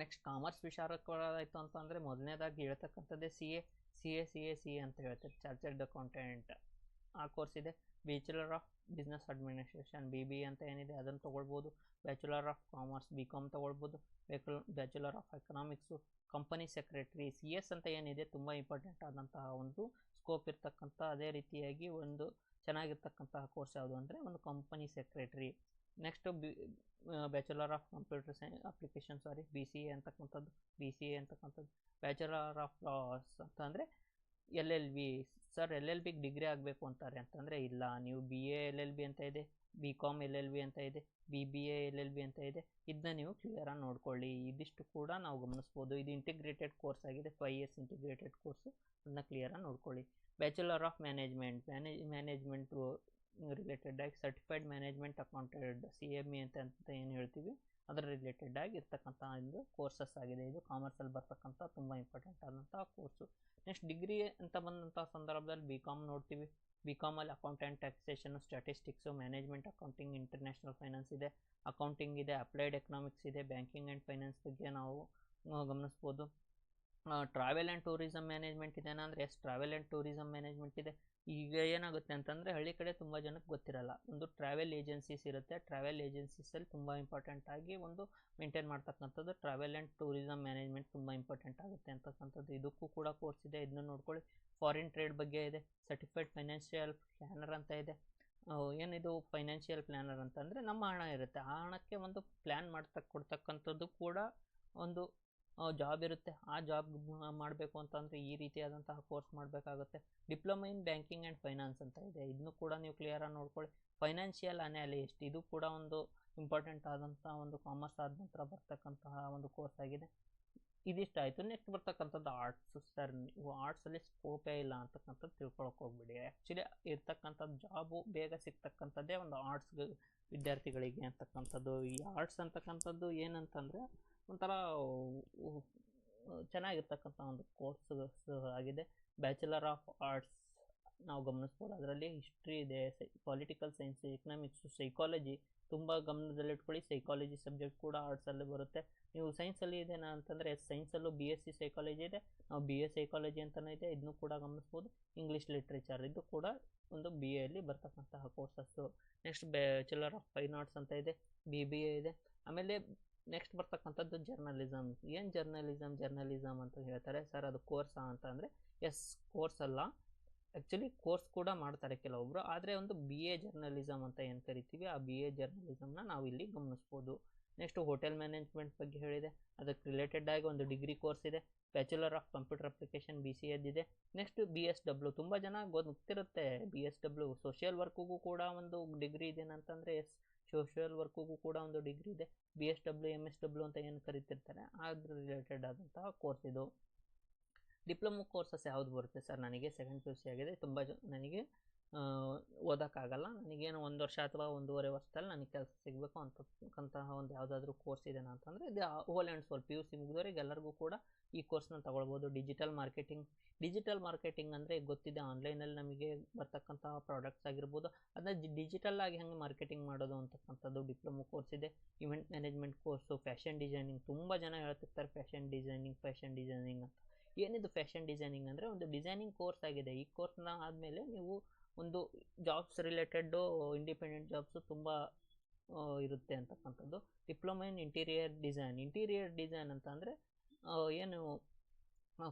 ನೆಕ್ಸ್ಟ್ ಕಾಮರ್ಸ್ ವಿಚಾರಕ್ಕಾಯಿತು ಅಂತಂದರೆ ಮೊದಲನೇದಾಗಿ ಹೇಳ್ತಕ್ಕಂಥದ್ದೇ C A C A C A C A ಅಂತ ಹೇಳ್ತಾರೆ ಚಾರ್ಟರ್ಡ್ ಅಕೌಂಟೆಂಟ್ ಆ ಕೋರ್ಸ್ ಇದೆ. Bachelor of business administration B B ಅಂತ ಏನಿದೆ ಅದನ್ನು ತೊಗೊಳ್ಬೋದು. Bachelor of commerce B com ತೊಗೊಳ್ಬೋದು. Bachelor of economics company secretary C S ಅಂತ ಏನಿದೆ, ತುಂಬ ಇಂಪಾರ್ಟೆಂಟ್ ಆದಂತಹ ಒಂದು ಸ್ಕೋಪ್ ಇರ್ತಕ್ಕಂಥ ಅದೇ ರೀತಿಯಾಗಿ ಒಂದು ಚೆನ್ನಾಗಿರ್ತಕ್ಕಂತಹ ಕೋರ್ಸ್ ಯಾವುದು ಅಂದರೆ ಒಂದು company secretary. Next B bachelor of computer science, application sorry, B C A ಅಂತಕ್ಕಂಥದ್ದು, ಬಿ ಸಿ ಎ ಅಂತಕ್ಕಂಥದ್ದು. ಬ್ಯಾಚುಲರ್ ಆಫ್ ಲಾಸ್ ಅಂತ ಅಂದರೆ L L B, sir L L ಬಿಗೆ ಡಿಗ್ರಿ ಆಗಬೇಕು ಅಂತಾರೆ ಅಂತಂದರೆ ಇಲ್ಲ. ನೀವು B A L L B ಅಂತ ಇದೆ, B com L L B ಅಂತ ಇದೆ, B B A L L B ಅಂತ ಇದೆ, ಇದನ್ನ ನೀವು ಕ್ಲಿಯರಾಗಿ ನೋಡ್ಕೊಳ್ಳಿ. ಇದಿಷ್ಟು ಕೂಡ ನಾವು ಗಮನಿಸ್ಬೋದು. ಇದು ಇಂಟಿಗ್ರೇಟೆಡ್ ಕೋರ್ಸ್ ಆಗಿದೆ ಫೈವ್ ಇಯರ್ಸ್ ಇಂಟಿಗ್ರೇಟೆಡ್ ಕೋರ್ಸು ಅದನ್ನ ಕ್ಲಿಯರಾಗಿ ನೋಡ್ಕೊಳ್ಳಿ. Bachelor of management manage management related ಆಗಿ certified management accountant C M A ಅಂತ ಅಂತ ಏನು ಹೇಳ್ತೀವಿ? ಅದರ ರಿಲೇಟೆಡ್ ಆಗಿ ಇರ್ತಕ್ಕಂಥ ಒಂದು ಕೋರ್ಸಸ್ ಆಗಿದೆ. ಇದು ಕಾಮರ್ಸಲ್ಲಿ ಬರ್ತಕ್ಕಂಥ ತುಂಬ ಇಂಪಾರ್ಟೆಂಟ್ ಆದಂಥ ಕೋರ್ಸು ನೆಕ್ಸ್ಟ್ ಡಿಗ್ರಿ ಅಂತ ಬಂದಂಥ ಸಂದರ್ಭದಲ್ಲಿ ಬಿ ಕಾಮ್ ನೋಡ್ತೀವಿ. B ಕಾಮಲ್ಲಿ accountant taxation statistics management accounting international finance ಇದೆ. ಅಕೌಂಟಿಂಗ್ ಇದೆ ಅಪ್ಲೈಡ್ ಎಕನಾಮಿಕ್ಸ್ ಇದೆ. ಬ್ಯಾಂಕಿಂಗ್ ಆ್ಯಂಡ್ ಫೈನಾನ್ಸ್ ಬಗ್ಗೆ ನಾವು ಗಮನಿಸ್ಬೋದು. ಟ್ರಾವೆಲ್ ಆ್ಯಂಡ್ ಟೂರಿಸಮ್ ಮ್ಯಾನೇಜ್ಮೆಂಟ್ ಇದೆನಾ ಅಂದರೆ yes travel and tourism management ಇದೆ. ಈಗ ಏನಾಗುತ್ತೆ ಅಂತಂದರೆ, ಹಳ್ಳಿ ಕಡೆ ತುಂಬ ಜನಕ್ಕೆ ಗೊತ್ತಿರಲ್ಲ. ಒಂದು ಟ್ರಾವೆಲ್ ಏಜೆನ್ಸೀಸ್ ಇರುತ್ತೆ. ಟ್ರಾವೆಲ್ ಏಜೆನ್ಸೀಸಲ್ಲಿ ತುಂಬ ಇಂಪಾರ್ಟೆಂಟ್ ಆಗಿ ಒಂದು ಮೇಂಟೈನ್ ಮಾಡ್ತಕ್ಕಂಥದ್ದು ಟ್ರಾವೆಲ್ ಆ್ಯಂಡ್ ಟೂರಿಸಮ್ ಮ್ಯಾನೇಜ್ಮೆಂಟ್ ತುಂಬ ಇಂಪಾರ್ಟೆಂಟ್ ಆಗುತ್ತೆ ಅಂತಕ್ಕಂಥದ್ದು. ಇದಕ್ಕೂ ಕೂಡ ಕೋರ್ಸ್ ಇದೆ. ಇದನ್ನ ನೋಡ್ಕೊಳ್ಳಿ. ಫಾರಿನ್ ಟ್ರೇಡ್ ಬಗ್ಗೆ ಇದೆ. ಸರ್ಟಿಫೈಡ್ ಫೈನಾನ್ಷಿಯಲ್ ಪ್ಲ್ಯಾನರ್ ಅಂತ ಇದೆ. ಏನಿದು ಫೈನಾನ್ಷಿಯಲ್ ಪ್ಲ್ಯಾನರ್ ಅಂತಂದರೆ, ನಮ್ಮ ಹಣ ಇರುತ್ತೆ. ಆ ಹಣಕ್ಕೆ ಒಂದು ಪ್ಲ್ಯಾನ್ ಮಾಡ್ತಕ್ಕ ಕೊಡ್ತಕ್ಕಂಥದ್ದು ಕೂಡ ಒಂದು ಜಾಬ್ ಇರುತ್ತೆ, ಆ ಜಾಬ್ ಮಾಡಬೇಕು ಅಂತಂದರೆ ಈ ರೀತಿಯಾದಂತಹ ಕೋರ್ಸ್ ಮಾಡಬೇಕಾಗುತ್ತೆ. Diploma in banking and finance ಅಂತ ಇದೆ. ಇದನ್ನು ಕೂಡ ನೀವು ಕ್ಲಿಯರಾಗಿ ನೋಡ್ಕೊಳ್ಳಿ. ಫೈನಾನ್ಷಿಯಲ್ ಅನಾಲಿಸ್ಟ್ ಇದು ಕೂಡ ಒಂದು ಇಂಪಾರ್ಟೆಂಟ್ ಆದಂಥ ಒಂದು ಕಾಮರ್ಸ್ ಆದ ನಂತರ ಬರ್ತಕ್ಕಂತಹ ಒಂದು ಕೋರ್ಸ್ ಆಗಿದೆ. ಇದಿಷ್ಟ ಆಯಿತು. ನೆಕ್ಸ್ಟ್ ಬರ್ತಕ್ಕಂಥದ್ದು ಆರ್ಟ್ಸ್ ಸರ್ ನೀವು ಆರ್ಟ್ಸಲ್ಲಿ ಸ್ಕೋಪೇ ಇಲ್ಲ ಅಂತಕ್ಕಂಥದ್ದು ತಿಳ್ಕೊಳಕ್ಕೆ ಹೋಗ್ಬಿಡಿ. ಆ್ಯಕ್ಚುಲಿ ಇರ್ತಕ್ಕಂಥದ್ದು ಜಾಬು ಬೇಗ ಸಿಗ್ತಕ್ಕಂಥದ್ದೇ ಒಂದು ಆರ್ಟ್ಸ್ ವಿದ್ಯಾರ್ಥಿಗಳಿಗೆ ಅಂತಕ್ಕಂಥದ್ದು. ಈ ಆರ್ಟ್ಸ್ ಅಂತಕ್ಕಂಥದ್ದು ಏನಂತಂದರೆ ಒಂಥರ ಚೆನ್ನಾಗಿರ್ತಕ್ಕಂಥ ಒಂದು ಕೋರ್ಸ್ ಆಗಿದೆ. ಬ್ಯಾಚುಲರ್ ಆಫ್ ಆರ್ಟ್ಸ್ ನಾವು ಗಮನಿಸ್ಬೋದು. ಅದರಲ್ಲಿ ಹಿಸ್ಟ್ರಿ ಇದೆ ಪೊಲಿಟಿಕಲ್ ಸೈನ್ಸ್ ಎಕನಾಮಿಕ್ಸು ಸೈಕಾಲಜಿ ತುಂಬ ಗಮನದಲ್ಲಿಟ್ಕೊಳ್ಳಿ ಸೈಕಾಲಜಿ ಸಬ್ಜೆಕ್ಟ್ ಕೂಡ ಆರ್ಟ್ಸಲ್ಲಿ ಬರುತ್ತೆ. ನೀವು ಸೈನ್ಸಲ್ಲಿ ಇದೇನಾ ಅಂತಂದರೆ ಸೈನ್ಸಲ್ಲೂ ಬಿ ಎಸ್ ಸಿ ಸೈಕಾಲಜಿ ಇದೆ. ನಾವು ಬಿ ಎಸ್ ಸೈಕಾಲಜಿ ಅಂತಲೇ ಇದೆ. ಇದನ್ನು ಕೂಡ ಗಮನಿಸ್ಬೋದು. ಇಂಗ್ಲೀಷ್ ಲಿಟ್ರೇಚರ್ ಇದು ಕೂಡ ಒಂದು ಬಿ ಎಲ್ಲಿ ಬರ್ತಕ್ಕಂತಹ courses next bachelor of fine arts ಅಂತ ಇದೆ. ಬಿ ಬಿ ಎ ಇದೆ. ಆಮೇಲೆ ನೆಕ್ಸ್ಟ್ ಬರ್ತಕ್ಕಂಥದ್ದು ಜರ್ನಲಿಸಮ್ ಏನು ಜರ್ನಲಿಸಮ್ ಜರ್ನಲಿಸಮ್ ಅಂತ ಹೇಳ್ತಾರೆ? ಸರ್ ಅದು ಕೋರ್ಸಾ ಅಂತ ಅಂದರೆ ಎಸ್ ಕೋರ್ಸ್ ಅಲ್ಲ. ಆ್ಯಕ್ಚುಲಿ ಕೋರ್ಸ್ ಕೂಡ ಮಾಡ್ತಾರೆ ಕೆಲವೊಬ್ಬರು ಆದರೆ ಒಂದು ಬಿ ಎ ಜರ್ನಲಿಸಮ್ ಅಂತ ಏನು ಕರಿತೀವಿ, ಆ ಬಿ ಎ ಜರ್ನಲಿಸಮ್ನ ನಾವು ಇಲ್ಲಿ ಗಮನಿಸ್ಬೋದು. ನೆಕ್ಸ್ಟ್ ಹೋಟೆಲ್ ಮ್ಯಾನೇಜ್ಮೆಂಟ್ ಬಗ್ಗೆ ಹೇಳಿದೆ. ಅದಕ್ಕೆ ರಿಲೇಟೆಡ್ ಆಗಿ ಒಂದು ಡಿಗ್ರಿ ಕೋರ್ಸ್ ಇದೆ. Bachelor of computer application B C ಎದ್ದಿದೆ next B S W ತುಂಬ ಜನ ಗೊತ್ತಿರುತ್ತೆ. ಬಿ ಎಸ್ ಡಬ್ಲ್ಯೂ ಸೋಷಿಯಲ್ ವರ್ಕಿಗೂ ಕೂಡ ಒಂದು ಡಿಗ್ರಿ ಇದೇನಂತಂದರೆ ಎಸ್ ಸೋಷಿಯಲ್ ವರ್ಕ್ಗೂ ಕೂಡ ಒಂದು ಡಿಗ್ರಿ ಇದೆ. B S W M S W ಅಂತ ಏನು ಕರಿತಿರ್ತಾರೆ, ಅದ್ರ ರಿಲೇಟೆಡ್ ಆದಂತಹ ಕೋರ್ಸ್ ಇದು. ಡಿಪ್ಲೊಮೊ ಕೋರ್ಸಸ್ ಯಾವ್ದು ಬರುತ್ತೆ ಸರ್? ನನಗೆ ಸೆಕೆಂಡ್ ಪಿ ಯು ಸಿ ಆಗಿದೆ. ತುಂಬ ನನಗೆ ಓದೋಕ್ಕಾಗಲ್ಲ. ನನಗೇನು ಒಂದು ವರ್ಷ ಅಥವಾ ಒಂದೂವರೆ ವರ್ಷದಲ್ಲಿ ನನಗೆ ಕೆಲಸ ಸಿಗಬೇಕು ಅಂತಕ್ಕಂತಹ ಒಂದು ಯಾವುದಾದ್ರೂ ಕೋರ್ಸ್ ಇದೆ ಅಂತಂದರೆ, ಇದು whole and sole P U C ಮುಗಿದವರಿಗೆ ಎಲ್ಲರಿಗೂ ಕೂಡ ಈ ಕೋರ್ಸ್ನ ತಗೊಳ್ಬೋದು. ಡಿಜಿಟಲ್ ಮಾರ್ಕೆಟಿಂಗ್ ಡಿಜಿಟಲ್ ಮಾರ್ಕೆಟಿಂಗ್ ಅಂದರೆ ಗೊತ್ತಿದೆ ಆನ್ಲೈನಲ್ಲಿ ನಮಗೆ ಬರ್ತಕ್ಕಂತಹ ಪ್ರಾಡಕ್ಟ್ಸ್ ಆಗಿರ್ಬೋದು. ಅದನ್ನ ಡಿಜಿಟಲ್ ಆಗಿ ಹೆಂಗೆ ಮಾರ್ಕೆಟಿಂಗ್ ಮಾಡೋದು ಅಂತಕ್ಕಂಥದ್ದು ಡಿಪ್ಲೊಮೊ ಕೋರ್ಸ್ ಇದೆ. Event management course fashion designing ತುಂಬ ಜನ ಹೇಳ್ತಿರ್ತಾರೆ ಫ್ಯಾಷನ್ ಡಿಸೈನಿಂಗ್ ಫ್ಯಾಷನ್ ಡಿಸೈನಿಂಗ್ ಅಂತ. ಏನಿದು ಫ್ಯಾಷನ್ ಡಿಸೈನಿಂಗ್ ಅಂದರೆ ಒಂದು ಡಿಸೈನಿಂಗ್ ಕೋರ್ಸ್ ಆಗಿದೆ. ಈ ಕೋರ್ಸ್ನ ಆದಮೇಲೆ ನೀವು ಒಂದು ಜಾಬ್ಸ್ ರಿಲೇಟೆಡ್ಡು ಇಂಡಿಪೆಂಡೆಂಟ್ ಜಾಬ್ಸು ತುಂಬ ಇರುತ್ತೆ ಅಂತಕ್ಕಂಥದ್ದು. Diploma in interior design interior design ಅಂತ ಅಂದರೆ ಏನು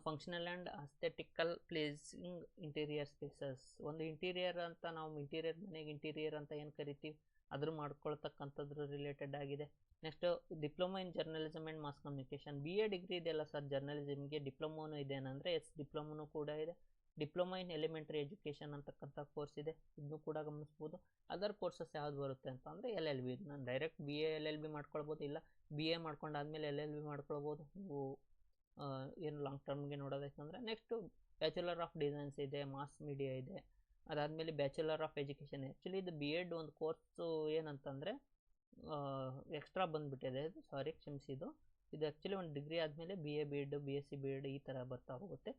functional and aesthetical placing interior spaces ಒಂದು ಇಂಟೀರಿಯರ್ ಅಂತ ನಾವು ಇಂಟೀರಿಯರ್ ಮನೆಗೆ ಇಂಟೀರಿಯರ್ ಅಂತ ಏನು ಕರಿತೀವಿ, ಅದ್ರ ಮಾಡ್ಕೊಳ್ತಕ್ಕಂಥದ್ರ ರಿಲೇಟೆಡ್ ಆಗಿದೆ. Next diploma in journalism and mass communication B A degree ಇದೆಯಲ್ಲ ಸರ್ ಜರ್ನಲಿಸಮ್ಗೆ ಡಿಪ್ಲೊಮೋನು ಇದೆ ಅಂದರೆ ಎಸ್ ಡಿಪ್ಲೊಮೋನು ಕೂಡ ಇದೆ. ಡಿಪ್ಲೊಮಾ ಇನ್ ಎಲಿಮೆಂಟ್ರಿ ಎಜುಕೇಷನ್ ಅಂತಕ್ಕಂಥ ಕೋರ್ಸ್ ಇದೆ ಇದನ್ನು ಕೂಡ ಗಮನಿಸ್ಬೋದು. ಅದರ್ ಕೋರ್ಸಸ್ ಯಾವ್ದು ಬರುತ್ತೆ ಅಂತ ಅಂದರೆ ಎಲ್ ಎಲ್ ಬಿ. ನಾನು direct B A, L L B ಮಾಡ್ಕೊಳ್ಬೋದು, ಇಲ್ಲ ಬಿ ಎ ಮಾಡ್ಕೊಂಡಾದ್ಮೇಲೆ ಎಲ್ ಎಲ್ ಬಿ ಮಾಡ್ಕೊಳ್ಬೋದು. ನೀವು ಏನು ಲಾಂಗ್ ಟರ್ಮ್ಗೆ ನೋಡೋದಕ್ಕಂದ್ರೆ ನೆಕ್ಸ್ಟು ಬ್ಯಾಚುಲರ್ ಆಫ್ ಡಿಸೈನ್ಸ್ ಇದೆ ಮಾಸ್ ಮೀಡಿಯಾ ಇದೆ. ಅದಾದಮೇಲೆ ಬ್ಯಾಚುಲರ್ ಆಫ್ ಎಜುಕೇಷನ್ ಆ್ಯಕ್ಚುಲಿ ಇದು ಬಿ ಎಡ್ ಒಂದು ಕೋರ್ಸು ಏನಂತಂದರೆ ಎಕ್ಸ್ಟ್ರಾ ಬಂದುಬಿಟ್ಟಿದೆ ಸಾರಿ ಕ್ಷಮಿಸಿದ್ದು ಇದು. ಆ್ಯಕ್ಚುಲಿ ಒಂದು ಡಿಗ್ರಿ ಆದಮೇಲೆ B A B Ed B S C B Ed ಈ ಥರ ಬರ್ತಾ ಹೋಗುತ್ತೆ.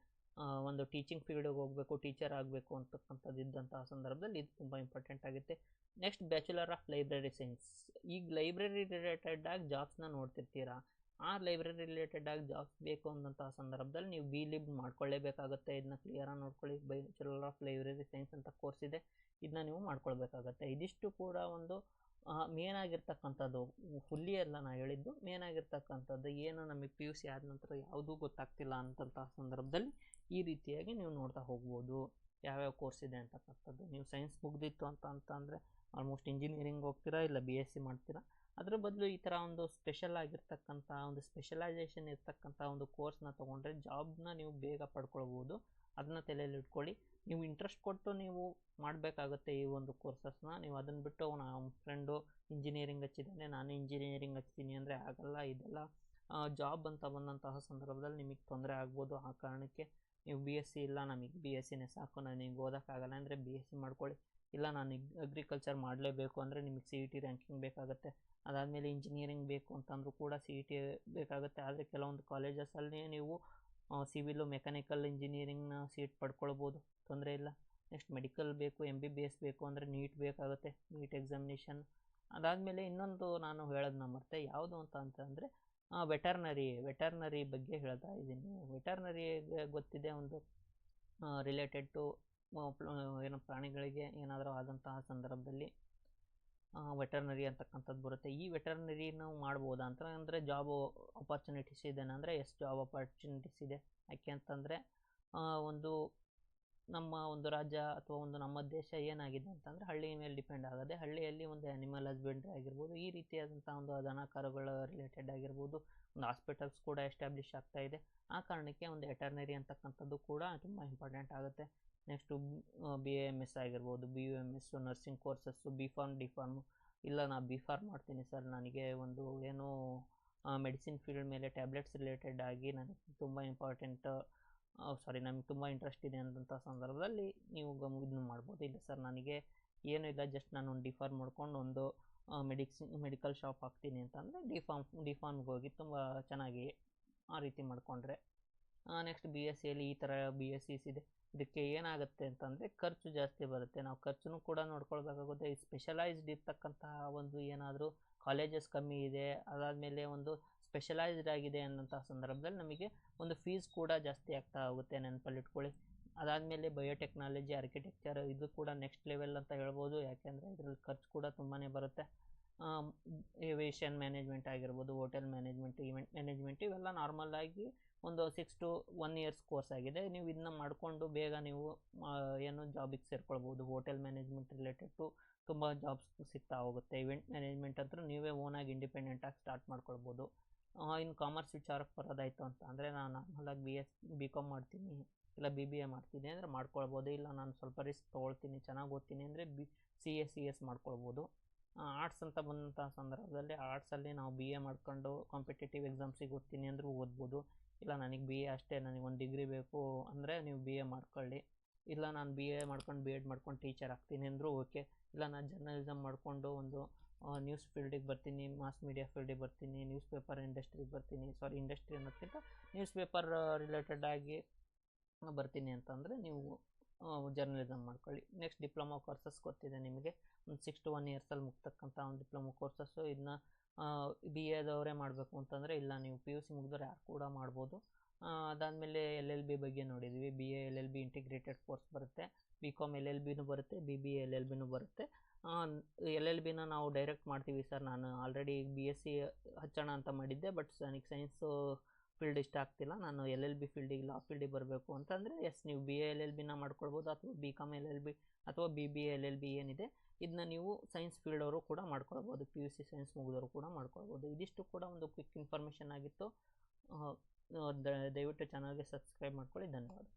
ಒಂದು ಟೀಚಿಂಗ್ ಫೀಲ್ಡಿಗೆ ಹೋಗಬೇಕು ಟೀಚರ್ ಆಗಬೇಕು ಅಂತಕ್ಕಂಥದ್ದು ಇದ್ದಂತಹ ಸಂದರ್ಭದಲ್ಲಿ ಇದು ತುಂಬ ಇಂಪಾರ್ಟೆಂಟ್ ಆಗುತ್ತೆ. Next bachelor of library science ಈಗ ಲೈಬ್ರರಿ ರಿಲೇಟೆಡ್ ಆಗಿ ಜಾಬ್ಸ್ನ ನೋಡ್ತಿರ್ತೀರಾ? ಆ ಲೈಬ್ರರಿ ರಿಲೇಟೆಡ್ ಆಗಿ ಜಾಬ್ಸ್ ಬೇಕು ಅಂದಂತಹ ಸಂದರ್ಭದಲ್ಲಿ ನೀವು ಬಿ ಲಿಬ್ ಮಾಡ್ಕೊಳ್ಳೇಬೇಕಾಗುತ್ತೆ. ಇದನ್ನ ಕ್ಲಿಯರಾಗಿ ನೋಡ್ಕೊಳ್ಳಿ. ಬ್ಯಾಚುಲರ್ ಆಫ್ ಲೈಬ್ರರಿ ಸೈನ್ಸ್ ಅಂತ ಕೋರ್ಸ್ ಇದೆ. ಇದನ್ನ ನೀವು ಮಾಡ್ಕೊಳ್ಬೇಕಾಗತ್ತೆ. ಇದಿಷ್ಟು ಕೂಡ ಒಂದು ಮೇನ್ ಆಗಿರ್ತಕ್ಕಂಥದ್ದು ಹುಲ್ಲಿ ಎಲ್ಲ ನಾ ಹೇಳಿದ್ದು ಮೇನ್ ಆಗಿರ್ತಕ್ಕಂಥದ್ದು, ಏನು ನಮಗೆ ಪಿ ಯು ಸಿ ಆದ ನಂತರ ಯಾವುದೂ ಗೊತ್ತಾಗ್ತಿಲ್ಲ ಅಂತಂತಹ ಸಂದರ್ಭದಲ್ಲಿ ಈ ರೀತಿಯಾಗಿ ನೀವು ನೋಡ್ತಾ ಹೋಗ್ಬೋದು. ಯಾವ್ಯಾವ ಕೋರ್ಸ್ ಇದೆ ಅಂತಕ್ಕಂಥದ್ದು. ನೀವು ಸೈನ್ಸ್ ಮುಗ್ದಿತ್ತು ಅಂತ ಅಂತಂದರೆ ಆಲ್ಮೋಸ್ಟ್ ಇಂಜಿನಿಯರಿಂಗ್ ಹೋಗ್ತೀರಾ ಇಲ್ಲ ಬಿ ಎಸ್ ಸಿ ಮಾಡ್ತೀರಾ? ಅದರ ಬದಲು ಈ ಥರ ಒಂದು ಸ್ಪೆಷಲ್ ಆಗಿರ್ತಕ್ಕಂಥ, ಒಂದು ಸ್ಪೆಷಲೈಸೇಷನ್ ಇರ್ತಕ್ಕಂಥ ಒಂದು ಕೋರ್ಸ್ನ ತೊಗೊಂಡ್ರೆ ಜಾಬ್ನ ನೀವು ಬೇಗ ಪಡ್ಕೊಳ್ಬೋದು. ಅದನ್ನ ತಲೆಯಲ್ಲಿ ಇಟ್ಕೊಳ್ಳಿ. ನೀವು ಇಂಟ್ರೆಸ್ಟ್ ಕೊಟ್ಟು ನೀವು ಮಾಡಬೇಕಾಗುತ್ತೆ ಈ ಒಂದು ಕೋರ್ಸಸ್ನ ನೀವು ಅದನ್ನು ಬಿಟ್ಟು ನಮ್ಮ ಫ್ರೆಂಡು ಇಂಜಿನಿಯರಿಂಗ್ ಹಚ್ಚಿದ್ದಾನೆ, ನಾನು ಇಂಜಿನಿಯರಿಂಗ್ ಹಚ್ತೀನಿ ಅಂದರೆ ಆಗಲ್ಲ, ಇದೆಲ್ಲ ಜಾಬ್ ಅಂತ ಬಂದಂತಹ ಸಂದರ್ಭದಲ್ಲಿ ನಿಮಗೆ ತೊಂದರೆ ಆಗ್ಬೋದು. ಆ ಕಾರಣಕ್ಕೆ ನೀವು ಬಿ ಎಸ್ ಸಿ ಇಲ್ಲ, ನಮಗೆ ಬಿ ಎಸ್ ಸಿನೇ ಸಾಕು. ನನಗೆ ಓದೋಕ್ಕಾಗಲ್ಲ ಅಂದರೆ ಬಿ ಎಸ್ ಸಿ ಮಾಡ್ಕೊಳ್ಳಿ. ಇಲ್ಲ, ನಾನು ಅಗ್ರಿಕಲ್ಚರ್ ಮಾಡಲೇಬೇಕು ಅಂದರೆ ನಿಮಗೆ ಸಿ ಇ ಟಿ ರ್ಯಾಂಕಿಂಗ್ ಬೇಕಾಗುತ್ತೆ. ಅದಾದಮೇಲೆ ಇಂಜಿನಿಯರಿಂಗ್ ಬೇಕು ಅಂತಂದರೂ ಕೂಡ ಸಿ ಇ ಟಿ ಬೇಕಾಗುತ್ತೆ. ಆದರೆ ಕೆಲವೊಂದು ಕಾಲೇಜಸಲ್ಲಿ ನೀವು ಸಿವಿಲು ಮೆಕ್ಯಾನಿಕಲ್ ಇಂಜಿನಿಯರಿಂಗ್ನ ಸೀಟ್ ಪಡ್ಕೊಳ್ಬೋದು. ತೊಂದರೆ ಇಲ್ಲ. ನೆಕ್ಸ್ಟ್ ಮೆಡಿಕಲ್ ಬೇಕು ಎಂ ಬಿ ಬಿ ಎಸ್ ಬೇಕು ಅಂದರೆ ನೀಟ್ ಬೇಕಾಗುತ್ತೆ, ನೀಟ್ ಎಕ್ಸಾಮಿನೇಷನ್. ಅದಾದಮೇಲೆ ಇನ್ನೊಂದು ನಾನು ಹೇಳೋದು ನಮ್ಮ ಮತ್ತೆ ಯಾವುದು ಅಂತ ಅಂತಂದರೆ ವೆಟರ್ನರಿ ವೆಟರ್ನರಿ ಬಗ್ಗೆ ಹೇಳ್ತಾ ಇದ್ದೀನಿ. ವೆಟರ್ನರಿ ಗೊತ್ತಿದೆ ಒಂದು ರಿಲೇಟೆಡ್ ಟು ಏನು ಪ್ರಾಣಿಗಳಿಗೆ ಏನಾದರೂ ಆದಂತಹ ಸಂದರ್ಭದಲ್ಲಿ ವೆಟರ್ನರಿ ಅಂತಕ್ಕಂಥದ್ದು ಬರುತ್ತೆ. ಈ ವೆಟರ್ನರಿ ನಾವು ಮಾಡ್ಬೋದಾ ಅಂತ ಅಂದರೆ ಜಾಬ್ ಅಪಾರ್ಚುನಿಟೀಸ್ ಇದೆ. ಅಂದರೆ ಎಷ್ಟು ಜಾಬ್ ಅಪಾರ್ಚುನಿಟೀಸ್ ಇದೆ. ಯಾಕೆ ಅಂತಂದರೆ ಒಂದು ನಮ್ಮ ಒಂದು ರಾಜ್ಯ ಅಥವಾ ಒಂದು ನಮ್ಮ ದೇಶ ಏನಾಗಿದೆ ಅಂತಂದರೆ ಹಳ್ಳಿಯ ಮೇಲೆ ಡಿಪೆಂಡ್ ಆಗದೆ ಹಳ್ಳಿಯಲ್ಲಿ ಒಂದು ಆ್ಯನಿಮಲ್ ಹಸ್ಬೆಂಡ್ರಿ ಆಗಿರ್ಬೋದು, ಈ ರೀತಿಯಾದಂಥ ಒಂದು ದನ ಕರುಗಳ ರಿಲೇಟೆಡ್ ಆಗಿರ್ಬೋದು, ಒಂದು ಹಾಸ್ಪಿಟಲ್ಸ್ ಕೂಡ ಎಸ್ಟಾಬ್ಲಿಷ್ ಆಗ್ತಾ ಇದೆ. ಆ ಕಾರಣಕ್ಕೆ ಒಂದು ಎಟರ್ನರಿ ಅಂತಕ್ಕಂಥದ್ದು ಕೂಡ ತುಂಬ ಇಂಪಾರ್ಟೆಂಟ್ ಆಗುತ್ತೆ. Next B A M S ಆಗಿರ್ಬೋದು B U M S nursing courses B pharm D pharm ಇಲ್ಲ ನಾನು ಬಿ ಫಾರ್ಮ್ ಮಾಡ್ತೀನಿ ಸರ್ ನನಗೆ ಒಂದು ಏನು ಮೆಡಿಸಿನ್ ಫೀಲ್ಡ್ ಮೇಲೆ ಟ್ಯಾಬ್ಲೆಟ್ಸ್ ರಿಲೇಟೆಡ್ ಆಗಿ ನನಗೆ ತುಂಬ ಇಂಪಾರ್ಟೆಂಟ್ ಸಾರಿ ನಮಗೆ ತುಂಬ ಇಂಟ್ರೆಸ್ಟ್ ಇದೆ ಅಂದಂಥ ಸಂದರ್ಭದಲ್ಲಿ ನೀವು ಗಮ್, ಇದನ್ನು ಮಾಡ್ಬೋದು. ಇಲ್ಲ ಸರ್ ನನಗೆ ಏನೂ ಇಲ್ಲ ಜಸ್ಟ್ ನಾನು ಒಂದು ಡಿಫಾರ್ಮ್ ಮಾಡ್ಕೊಂಡು ಒಂದು ಮೆಡಿಸಿನ್ ಮೆಡಿಕಲ್ ಶಾಪ್ ಹಾಕ್ತೀನಿ ಅಂತಂದರೆ ಡಿಫಾರ್ಮ್ ಡಿಫಾರ್ಮ್ಗೆ ಹೋಗಿ ತುಂಬ ಚೆನ್ನಾಗಿ ಆ ರೀತಿ ಮಾಡಿಕೊಂಡ್ರೆ ನೆಕ್ಸ್ಟ್ ಬಿ ಎಸ್ ಸಿಯಲ್ಲಿ ಈ ಥರ ಬಿ ಎಸ್ ಸಿ ಇದೆ. ಇದಕ್ಕೆ ಏನಾಗುತ್ತೆ ಅಂತಂದರೆ ಖರ್ಚು ಜಾಸ್ತಿ ಬರುತ್ತೆ. ನಾವು ಖರ್ಚು ಕೂಡ ನೋಡ್ಕೊಳ್ಬೇಕಾಗುತ್ತೆ. ಸ್ಪೆಷಲೈಸ್ಡ್ ಇರ್ತಕ್ಕಂತಹ ಒಂದು ಏನಾದರೂ ಕಾಲೇಜಸ್ ಕಮ್ಮಿ ಇದೆ. ಅದಾದಮೇಲೆ ಒಂದು ಸ್ಪೆಷಲೈಸ್ಡ್ ಆಗಿದೆ ಅನ್ನೋಂಥ ಸಂದರ್ಭದಲ್ಲಿ ನಮಗೆ ಒಂದು ಫೀಸ್ ಕೂಡ ಜಾಸ್ತಿ ಆಗ್ತಾ ಹೋಗುತ್ತೆ ನೆನಪಲ್ಲಿಟ್ಕೊಳ್ಳಿ ಅದಾದಮೇಲೆ ಬಯೋಟೆಕ್ನಾಲಜಿ ಆರ್ಕಿಟೆಕ್ಚರ್ ಇದು ಕೂಡ ನೆಕ್ಸ್ಟ್ ಲೆವೆಲ್ ಅಂತ ಹೇಳ್ಬೋದು. ಯಾಕೆಂದರೆ ಇದರಲ್ಲಿ ಖರ್ಚು ಕೂಡ ತುಂಬಾ ಬರುತ್ತೆ. ಏವಿಯೇಷನ್ ಮ್ಯಾನೇಜ್ಮೆಂಟ್ ಆಗಿರ್ಬೋದು ಹೋಟೆಲ್ ಮ್ಯಾನೇಜ್ಮೆಂಟ್ ಇವೆಂಟ್ ಮ್ಯಾನೇಜ್ಮೆಂಟ್ ಇವೆಲ್ಲ ನಾರ್ಮಲ್ ಆಗಿ ಒಂದು six two one years course ಆಗಿದೆ. ನೀವು ಇದನ್ನ ಮಾಡಿಕೊಂಡು ಬೇಗ ನೀವು ಏನು ಜಾಬಿಗೆ ಸೇರ್ಕೊಳ್ಬೋದು. ಹೋಟೆಲ್ ಮ್ಯಾನೇಜ್ಮೆಂಟ್ ರಿಲೇಟೆಡ್ ಟು ತುಂಬ ಜಾಬ್ಸ್ ಸಿಗ್ತಾ ಹೋಗುತ್ತೆ. ಇವೆಂಟ್ ಮ್ಯಾನೇಜ್ಮೆಂಟ್ ಅಂತೂ ನೀವೇ ಓನಾಗಿ ಇಂಡಿಪೆಂಡೆಂಟಾಗಿ ಸ್ಟಾರ್ಟ್ ಮಾಡ್ಕೊಳ್ಬೋದು. ಇನ್ನು ಕಾಮರ್ಸ್ ವಿಚಾರಕ್ಕೆ ಬರೋದಾಯಿತು ಅಂತ. ಅಂದರೆ ನಾನು ನಾರ್ಮಲಾಗಿ ಬಿ ಎಸ್ ಬಿ ಕಾಮ್ ಮಾಡ್ತೀನಿ, ಇಲ್ಲ ಬಿ ಬಿ ಎ ಮಾಡ್ತೀನಿ ಅಂದರೆ ಮಾಡ್ಕೊಳ್ಬೋದು. ಇಲ್ಲ ನಾನು ಸ್ವಲ್ಪ ರಿಸ್ಕ್ ತೊಗೊಳ್ತೀನಿ, ಚೆನ್ನಾಗಿ ಓದ್ತೀನಿ ಅಂದರೆ B C A C S ಮಾಡ್ಕೊಳ್ಬೋದು. ಆರ್ಟ್ಸ್ ಅಂತ ಬಂದಂಥ ಸಂದರ್ಭದಲ್ಲಿ ಆರ್ಟ್ಸಲ್ಲಿ ನಾವು ಬಿ ಎ ಮಾಡ್ಕೊಂಡು ಕಾಂಪಿಟೇಟಿವ್ ಎಕ್ಸಾಮ್ಸಿಗೆ ಓದ್ತೀನಿ ಅಂದರೂ ಓದ್ಬೋದು. ಇಲ್ಲ ನನಗೆ ಬಿ ಎ ಅಷ್ಟೇ, ನನಗೆ ಒಂದು ಡಿಗ್ರಿ ಬೇಕು ಅಂದರೆ ನೀವು ಬಿ ಎ ಮಾಡ್ಕೊಳ್ಳಿ. ಇಲ್ಲ ನಾನು ಬಿ ಎ ಮಾಡ್ಕೊಂಡು ಬಿ ಎಡ್ ಮಾಡ್ಕೊಂಡು ಟೀಚರ್ ಆಗ್ತೀನಿ ಅಂದರೂ ಓಕೆ ಇಲ್ಲ ನಾನು ಜರ್ನಲಿಸಮ್ ಮಾಡಿಕೊಂಡು ಒಂದು ನ್ಯೂಸ್ ಫೀಲ್ಡಿಗೆ ಬರ್ತೀನಿ ಮಾಸ್ ಮೀಡಿಯಾ ಫೀಲ್ಡಿಗೆ ಬರ್ತೀನಿ ನ್ಯೂಸ್ ಪೇಪರ್ ಇಂಡಸ್ಟ್ರಿಗೆ ಬರ್ತೀನಿ ಸಾರಿ ಇಂಡಸ್ಟ್ರಿ ಅನ್ನೋದಕ್ಕಿಂತ ನ್ಯೂಸ್ ಪೇಪರ್ ರಿಲೇಟೆಡ್ ಆಗಿ ಬರ್ತೀನಿ ಅಂತಂದರೆ ನೀವು ಜರ್ನಲಿಸಮ್ ಮಾಡ್ಕೊಳ್ಳಿ. ನೆಕ್ಸ್ಟ್ ಡಿಪ್ಲೊಮಾ ಕೋರ್ಸಸ್ ಗೊತ್ತಿದೆ ನಿಮಗೆ. ಒಂದು ಸಿಕ್ಸ್ ಟು ಒನ್ ಇಯರ್ಸಲ್ಲಿ ಮುಗ್ತಕ್ಕಂಥ ಒಂದು ಡಿಪ್ಲೊಮಾ ಕೋರ್ಸಸ್ಸು ಇದನ್ನ ಬಿ ಎದವರೇ ಮಾಡಬೇಕು ಅಂತಂದರೆ ಇಲ್ಲ, ನೀವು ಪಿ ಯು ಸಿ ಮುಗಿದವ್ರು ಯಾರು ಕೂಡ ಮಾಡ್ಬೋದು. ಅದಾದಮೇಲೆ ಎಲ್ ಎಲ್ ಬಿ ಬಗ್ಗೆ ನೋಡಿದ್ವಿ. B A L L B integrated course ಬರುತ್ತೆ. ಬಿ ಕಾಮ್ ಎಲ್ ಎಲ್ ಬಿನೂ ಬರುತ್ತೆ ಬಿ ಬಿ ಎಲ್ ಎಲ್ ಬಿನೂ ಬರುತ್ತೆ. ಎಲ್ ಎಲ್ ಬಿನ ನಾವು ಡೈರೆಕ್ಟ್ ಮಾಡ್ತೀವಿ ಸರ್. ನಾನು ಆಲ್ರೆಡಿ ಬಿ ಎಸ್ ಸಿ ಹಚ್ಚೋಣ ಅಂತ ಮಾಡಿದ್ದೆ ಬಟ್ ನನಗೆ ಸೈನ್ಸು ಫೀಲ್ಡ್ ಇಷ್ಟ ಆಗ್ತಿಲ್ಲ. ನಾನು ಎಲ್ ಎಲ್ ಬಿ ಫೀಲ್ಡಿಗೆ ಲಾ ಫೀಲ್ಡಿಗೆ ಬರಬೇಕು ಅಂತಂದರೆ ಎಸ್ ನೀವು ಬಿ ಎ ಎಲ್ ಎಲ್ ಬಿನ ಮಾಡ್ಕೊಳ್ಬೋದು, ಅಥವಾ B com L L B ಅಥವಾ B B L L B ಏನಿದೆ ಇದನ್ನ ನೀವು ಸೈನ್ಸ್ ಫೀಲ್ಡ್ ಅವರು ಕೂಡ ಮಾಡ್ಕೊಳ್ಬೋದು ಪಿ ಯು ಸಿ ಸೈನ್ಸ್ ಮುಗಿದವರು ಕೂಡ ಮಾಡ್ಕೊಳ್ಬೋದು. ಇದಿಷ್ಟು ಕೂಡ ಒಂದು ಕ್ವಿಕ್ ಇನ್ಫಾರ್ಮೇಷನ್ ಆಗಿತ್ತು. ದಯವಿಟ್ಟು ಚಾನಲ್ಗೆ ಸಬ್ಸ್ಕ್ರೈಬ್ ಮಾಡ್ಕೊಳ್ಳಿ. ಧನ್ಯವಾದ.